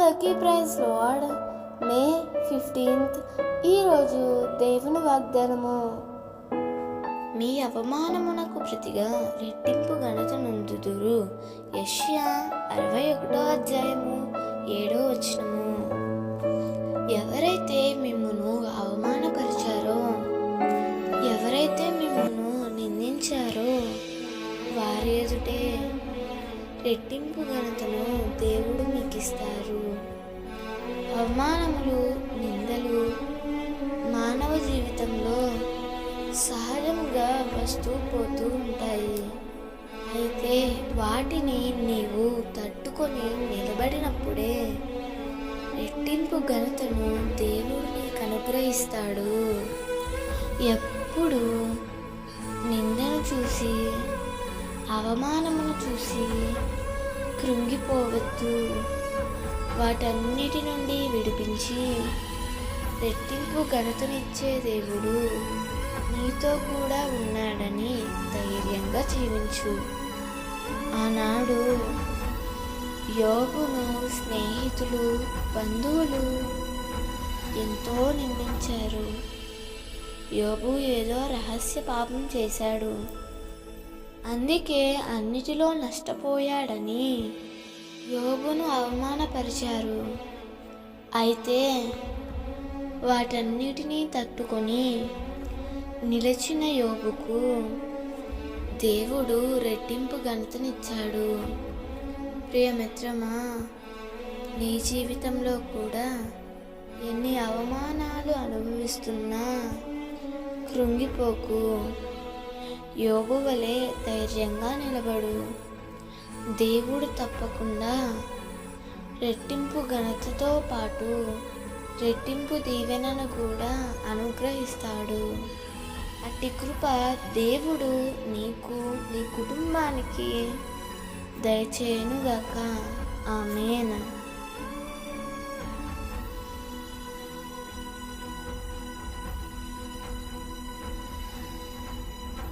అందరికీ praise lord. May fifteenth ఈరోజు దేవుని వాగ్దానము. మీ అవమానమునకు ప్రతిగా రెట్టింపు ఘనత నందుదురు యష్యా అరవై ఒకటో అధ్యాయము ఏడో వచనము. ఎవరైతే మిమ్మను అవమానపరిచారో ఎవరైతే మిమ్మను నిందించారో వారి ఎదుటే రెట్టింపు ఘనతను దేవుడు మీకు ఇస్తారు అవమానములు నిందలు మానవ జీవితంలో సహజంగా వస్తూ పోతూ ఉంటాయి. అయితే వాటిని నీవు తట్టుకొని నిలబడినప్పుడే రెట్టింపు ఘనతను దేవుడు నీకు అనుగ్రహిస్తాడు ఎప్పుడు నిందను చూసి అవమానమును చూసి కృంగిపోవద్దు. వాటన్నిటి నుండి విడిపించి రెట్టింపు ఘనతనిచ్చే దేవుడు నీతో కూడా ఉన్నాడని ధైర్యంగా జీవించు. ఆనాడు యోగును స్నేహితులు బంధువులు ఎంతో నిందించారు. యోగు ఏదో రహస్య పాపం చేశాడు. అందుకే అన్నిటిలో నష్టపోయాడని యోగును అవమానపరిచారు. అయితే వాటన్నిటినీ తట్టుకొని నిలిచిన యోగుకు దేవుడు రెట్టింపు ఘనతనిచ్చాడు. ప్రియమిత్రమా నీ జీవితంలో కూడా ఎన్ని అవమానాలు అనుభవిస్తున్నా కృంగిపోకు. యోగు వలె ధైర్యంగా నిలబడు. దేవుడు తప్పకుండా రెట్టింపు ఘనతతో పాటు రెట్టింపు దీవెనను కూడా అనుగ్రహిస్తాడు. అట్టి కృప దేవుడు నీకు నీ కుటుంబానికి దయచేయనుగాక. ఆమెనా.